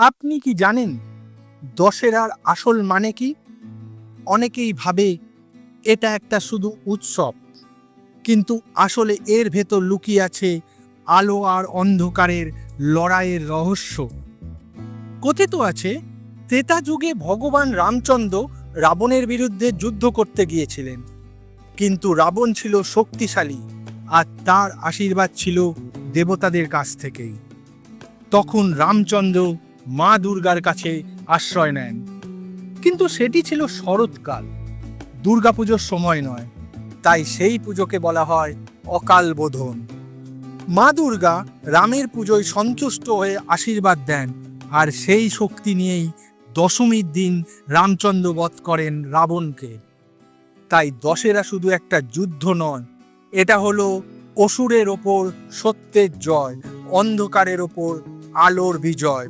আপনি কি জানেন দশেরার আসল মানে কি? অনেকেই ভাবে এটা একটা শুধু উৎসব, কিন্তু আসলে এর ভেতর লুকিয়ে আছে আলো আর অন্ধকারের লড়াইয়ের রহস্য। কথিত আছে, ত্রেতা যুগে ভগবান রামচন্দ্র রাবণের বিরুদ্ধে যুদ্ধ করতে গিয়েছিলেন। কিন্তু রাবণ ছিল শক্তিশালী আর তার আশীর্বাদ ছিল দেবতাদের কাছ থেকেই। তখন রামচন্দ্র মা দুর্গার কাছে আশ্রয় নেন। কিন্তু সেটি ছিল শরৎকাল। দুর্গাপুজোর সময় নয়, তাই সেই পুজোকে বলা হয় অকাল বোধন। মা দুর্গা রামের পুজোয় সন্তুষ্ট হয়ে আশীর্বাদ দেন আর সেই শক্তি নিয়েই দশমীর দিন রামচন্দ্র বধ করেন রাবণকে। তাই দশেরা শুধু একটা যুদ্ধ নয়, এটা হলো অসুরের ওপর সত্যের জয়, অন্ধকারের ওপর আলোর বিজয়।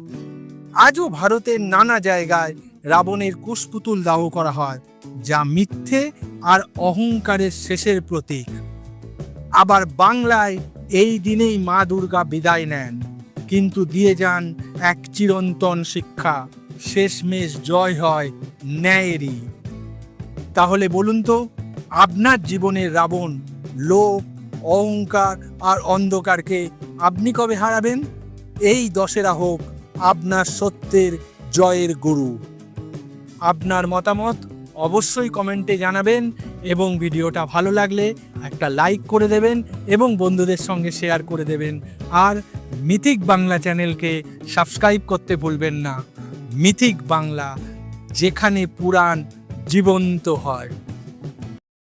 আজও ভারতের নানা জায়গায় রাবণের কুশপুতুল দাহ করা হয়, যা মিথ্যে আর অহংকারের শেষের প্রতীক। আবার বাংলায় এই দিনেই মা দুর্গা বিদায় নেন, কিন্তু দিয়ে যান এক চিরন্তন শিক্ষা, শেষমেশ জয় হয় ন্যায়েরই। তাহলে বলুন তো, আপনার জীবনের রাবণ, লোভ, অহংকার আর অন্ধকারকে আপনি কবে হারাবেন? এই দশেরা হোক আপনার সত্যের জয়ের গুরু। আপনার মতামত অবশ্যই কমেন্টে জানাবেন এবং ভিডিওটা ভালো লাগলে একটা লাইক করে দেবেন এবং বন্ধুদের সঙ্গে শেয়ার করে দেবেন। আর মিথিক বাংলা চ্যানেলকে সাবস্ক্রাইব করতে ভুলবেন না। মিথিক বাংলা, যেখানে পুরাণ জীবন্ত হয়।